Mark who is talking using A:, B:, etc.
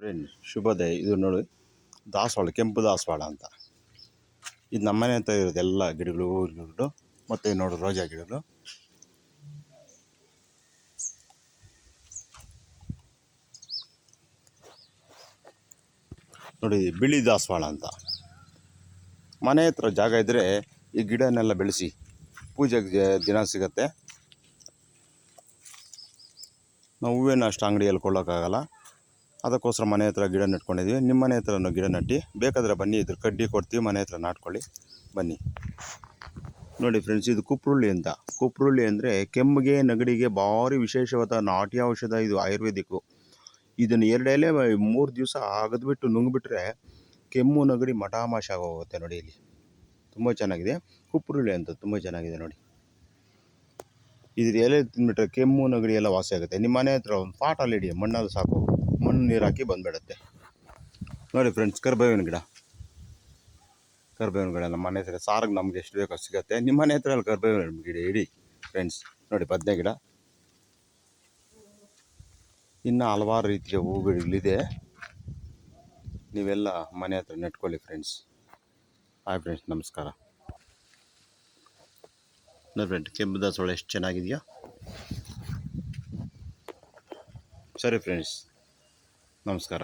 A: Friend, ಶುಭೋದಯ. ಇದು ನೋಡಿ, ದಾಸವಾಳ, ಕೆಂಪು ದಾಸವಾಳ ಅಂತ. ಇದು ನಮ್ಮನೆ ಅಂತ ಇರೋದು ಎಲ್ಲ ಗಿಡಗಳು ಗಿಡಗಳು ಮತ್ತು ನೋಡಿ, ರೋಜಾ ಗಿಡಗಳು. ನೋಡಿ ಬಿಳಿ ದಾಸವಾಳ ಅಂತ. ಮನೆ ಹತ್ರ ಜಾಗ ಇದ್ದರೆ ಈ ಗಿಡನೆಲ್ಲ ಬೆಳೆಸಿ, ಪೂಜೆಗೆ ದಿನ ಸಿಗತ್ತೆ. ನಾವು ಹೂವೇನು ಅಷ್ಟು ಅಂಗಡಿಯಲ್ಲಿ ಕೊಳ್ಳೋಕ್ಕಾಗಲ್ಲ. ಅದಕ್ಕೋಸ್ಕರ ಮನೆ ಹತ್ರ ಗಿಡ ನೆಟ್ಕೊಂಡಿದ್ದೀವಿ ನಿಮ್ಮ ಮನೆ ಹತ್ರನೂ ಗಿಡ ನೆಟ್ಟು, ಬೇಕಾದರೆ ಬನ್ನಿ, ಇದ್ರ ಕಡ್ಡಿ ಕೊಡ್ತೀವಿ, ಮನೆ ಹತ್ರ ನಾಟ್ಕೊಳ್ಳಿ, ಬನ್ನಿ. ನೋಡಿ ಫ್ರೆಂಡ್ಸ್ ಇದು ಕುಪ್ರುಳ್ಳಿ ಅಂತ. ಕುಪ್ರುಳ್ಳಿ ಅಂದರೆ ಕೆಮ್ಮಿಗೆ, ನೆಗಡಿಗೆ ಭಾರಿ ವಿಶೇಷವಾದ ನಾಟಿ ಔಷಧ ಇದು ಆಯುರ್ವೇದಿಕ್ಕು. ಇದನ್ನು ಎರಡೆಲೆ ಮೂರು ದಿವಸ ಆಗದ್ಬಿಟ್ಟು ನುಂಗ್ಬಿಟ್ರೆ ಕೆಮ್ಮು, ನಗಡಿ ಮಠಾಮಾಶ ಆಗೋಗುತ್ತೆ ನೋಡಿ ಇಲ್ಲಿ. ತುಂಬ ಚೆನ್ನಾಗಿದೆ. ಕುಪ್ರುಳ್ಳಿ ಅಂತ ತುಂಬ ಚೆನ್ನಾಗಿದೆ ನೋಡಿ. ಇದ್ರ ಎಲೆ ತಿಂದ್ಬಿಟ್ರೆ ಕೆಮ್ಮು, ನಗಡಿ ಎಲ್ಲ ವಾಸಿ ಆಗುತ್ತೆ. ನಿಮ್ಮ ಮನೆ ಹತ್ರ ಒಂದು ಪಾಟಲ್ಲಿ ಇಡಿ ಮಣ್ಣಲ್ಲಿ ಸಾಕು. ಮಣ್ಣು ನೀರು ಹಾಕಿ ಬಂದ್ಬಿಡುತ್ತೆ. ನೋಡಿ ಫ್ರೆಂಡ್ಸ್ ಕರ್ಬೇವಿನ ಗಿಡ. ಕರ್ಬೇವಿನ ಗಿಡ ನಮ್ಮ ಮನೆ ಹತ್ರ ಸಾರಿಗೆ ನಮ್ಗೆ ಎಷ್ಟು ಬೇಕೋ ಸಿಗುತ್ತೆ. ನಿಮ್ಮ ಮನೆ ಹತ್ರ ಅಲ್ಲಿ ಕರ್ಬೇವಿನ ಗಿಡ ಇಡಿ ಫ್ರೆಂಡ್ಸ್ ನೋಡಿ ಬದನೆ ಗಿಡ. ಇನ್ನು ಹಲವಾರು ರೀತಿಯ ಹೂಗಳಿದೆ ನೀವೆಲ್ಲ ಮನೆ ಹತ್ರ ನೆಟ್ಕೊಳ್ಳಿ ಫ್ರೆಂಡ್ಸ್ ಹಾಯ್ ಫ್ರೆಂಡ್ಸ್ ನಮಸ್ಕಾರ. ನೋಡಿ ಫ್ರೆಂಡ್ ಕೆಂಪು ದಾಸವಾಳ ಎಷ್ಟು ಚೆನ್ನಾಗಿದೆಯಾ? ಸರಿ ಫ್ರೆಂಡ್ಸ್ ನಮಸ್ಕಾರ.